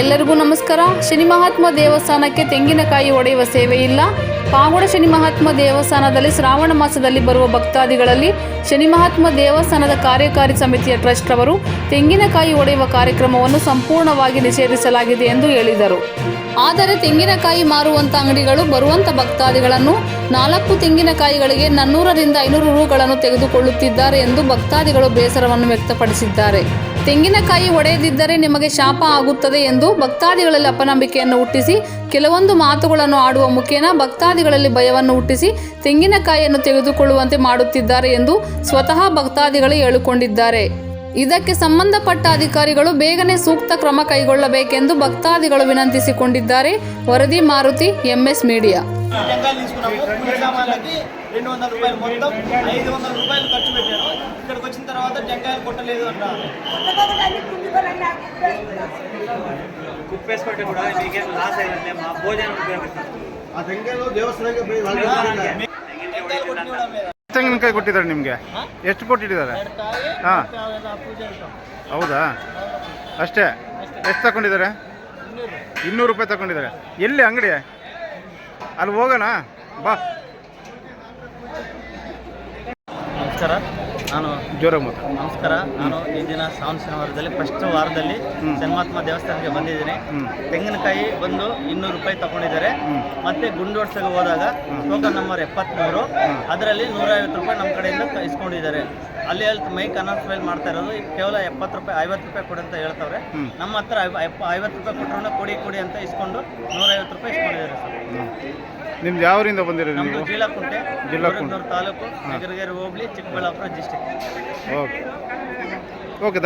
ಎಲ್ಲರಿಗೂ ನಮಸ್ಕಾರ. ಶನಿ ಮಹಾತ್ಮ ದೇವಸ್ಥಾನಕ್ಕೆ ತೆಂಗಿನಕಾಯಿ ಒಡೆಯುವ ಸೇವೆ ಇಲ್ಲ. ಪಾಗೋಡ ಶನಿ ಮಹಾತ್ಮ ದೇವಸ್ಥಾನದಲ್ಲಿ ಶ್ರಾವಣ ಮಾಸದಲ್ಲಿ ಬರುವ ಭಕ್ತಾದಿಗಳಲ್ಲಿ ಶನಿ ಮಹಾತ್ಮ ದೇವಸ್ಥಾನದ ಕಾರ್ಯಕಾರಿ ಸಮಿತಿಯ ಟ್ರಸ್ಟ್ ಅವರು ತೆಂಗಿನಕಾಯಿ ಒಡೆಯುವ ಕಾರ್ಯಕ್ರಮವನ್ನು ಸಂಪೂರ್ಣವಾಗಿ ನಿಷೇಧಿಸಲಾಗಿದೆ ಎಂದು ಹೇಳಿದರು. ಆದರೆ ತೆಂಗಿನಕಾಯಿ ಮಾರುವಂತ ಅಂಗಡಿಗಳು ಬರುವಂತ ಭಕ್ತಾದಿಗಳನ್ನು ನಾಲ್ಕು ತೆಂಗಿನಕಾಯಿಗಳಿಗೆ ನನ್ನೂರರಿಂದ ಐನೂರು ರೂಗಳನ್ನು ತೆಗೆದುಕೊಳ್ಳುತ್ತಿದ್ದಾರೆ ಎಂದು ಭಕ್ತಾದಿಗಳು ಬೇಸರವನ್ನು ವ್ಯಕ್ತಪಡಿಸಿದ್ದಾರೆ. ತೆಂಗಿನಕಾಯಿ ಒಡೆಯದಿದ್ದರೆ ನಿಮಗೆ ಶಾಪ ಆಗುತ್ತದೆ ಎಂದು ಭಕ್ತಾದಿಗಳಲ್ಲಿ ಅಪನಂಬಿಕೆಯನ್ನು ಹುಟ್ಟಿಸಿ, ಕೆಲವೊಂದು ಮಾತುಗಳನ್ನು ಆಡುವ ಮುಖೇನ ಭಕ್ತಾದಿಗಳಲ್ಲಿ ಭಯವನ್ನು ಹುಟ್ಟಿಸಿ, ತೆಂಗಿನಕಾಯಿಯನ್ನು ತೆಗೆದುಕೊಳ್ಳುವಂತೆ ಮಾಡುತ್ತಿದ್ದಾರೆ ಎಂದು ಸ್ವತಃ ಭಕ್ತಾದಿಗಳು ಹೇಳಿಕೊಂಡಿದ್ದಾರೆ. ಇದಕ್ಕೆ ಸಂಬಂಧಪಟ್ಟ ಅಧಿಕಾರಿಗಳು ಬೇಗನೆ ಸೂಕ್ತ ಕ್ರಮ ಕೈಗೊಳ್ಳಬೇಕೆಂದು ಭಕ್ತಾದಿಗಳು ವಿನಂತಿಸಿಕೊಂಡಿದ್ದಾರೆ. ವರದಿ ಮಾರುತಿ, ಎಂಎಸ್ ಮೀಡಿಯಾ. టెంకాయలు కొట్టలేదు అంటారు ಕುಪ್ಪೇಸ್ಕೊಟ್ಟೆ ಕೂಡ ಈಗೇನು ಲಾಸ್ ಆಗಿರುತ್ತೆ మా భోజనం ఉపయోగిస్తాం ಆ ತೆಂಗಿನ ದೇವಸ್ಥಾನಕ್ಕೆ ಬರೀ ನಾಲ್ಕು ಜನ ಇದ್ದಾರೆ. టెంకాయలు కొట్టినడం మీద ತೆಂಗಿನಕಾಯಿ ಕೊಟ್ಟಿದ್ದಾರೆ ನಿಮಗೆ ಎಷ್ಟು ಕೊಟ್ಟಿದ್ದಾರೆ ಎರಡು ಕಾಯಿ ಹಾ. ಮತ್ತೆ ಪೂಜೆ ಇರ್ತಾವ ಹೌದಾ ಅಷ್ಟೇ ಎಷ್ಟು ತಗೊಂಡಿದ್ದಾರೆ ಇನ್ನೂರು ರೂಪಾಯಿ ತಗೊಂಡಿದ್ದಾರೆ ಎಲ್ಲಿ ಅಂಗಡಿ ಅಲ್ಲಿ ಹೋಗೋಣ ಬಾ ನಮಸ್ಕಾರ ನಾನು ಜೋರಾಗಿ ನಮಸ್ಕಾರ. ನಾನು ಈ ದಿನ ಶ್ರಾವಣ ಶನಿವಾರದಲ್ಲಿ ಫಸ್ಟ್ ವಾರದಲ್ಲಿ ಜನ್ಮಾತ್ಮ ದೇವಸ್ಥಾನಕ್ಕೆ ಬಂದಿದ್ದೀನಿ. ತೆಂಗಿನಕಾಯಿ ಬಂದು ಇನ್ನೂರು ರೂಪಾಯಿ ತಗೊಂಡಿದ್ದಾರೆ. ಮತ್ತೆ ಗುಂಡೋಡ್ಸಗೆ ಹೋದಾಗ ಟೋಕನ್ ನಂಬರ್ ಎಪ್ಪತ್ತ್ಮೂರು ಅದರಲ್ಲಿ ನೂರೈವತ್ತು ರೂಪಾಯಿ ನಮ್ಮ ಕಡೆಯಿಂದ ಇಸ್ಕೊಂಡಿದ್ದಾರೆ. ಅಲ್ಲಿ ಹೇಳ್ತು ಮೈಕ್ ಅನೌನ್ಸ್ಮೆಂಟ್ ಮಾಡ್ತಾ ಇರೋದು ಕೇವಲ ಎಪ್ಪತ್ತು ರೂಪಾಯಿ ಐವತ್ತು ರೂಪಾಯಿ ಕೊಡಿ ಅಂತ ಹೇಳ್ತವ್ರೆ. ನಮ್ಮ ಹತ್ರ ಐವ- ಐವತ್ತು ರೂಪಾಯಿ ಕೊಟ್ಟರು ಕೊಡಿ ಕೊಡಿ ಅಂತ ಇಸ್ಕೊಂಡು ನೂರೈವತ್ತು ರೂಪಾಯಿ ನಿಮ್ದು ಯಾವರಿಂದ ಬಂದಿರೋದು ನೀವು? ಜೀಲಕುಂಟೆ ಜೀಲಕುಂಟೆ. ತಾಲೂಕು ಹೋಗ್ಲಿ ಹೋಬಳಿ ಚಿಕ್ಕಬಳ್ಳಾಪುರ ಡಿಸ್ಟಿಕ್ ಓಕೆ. ಓಕೆ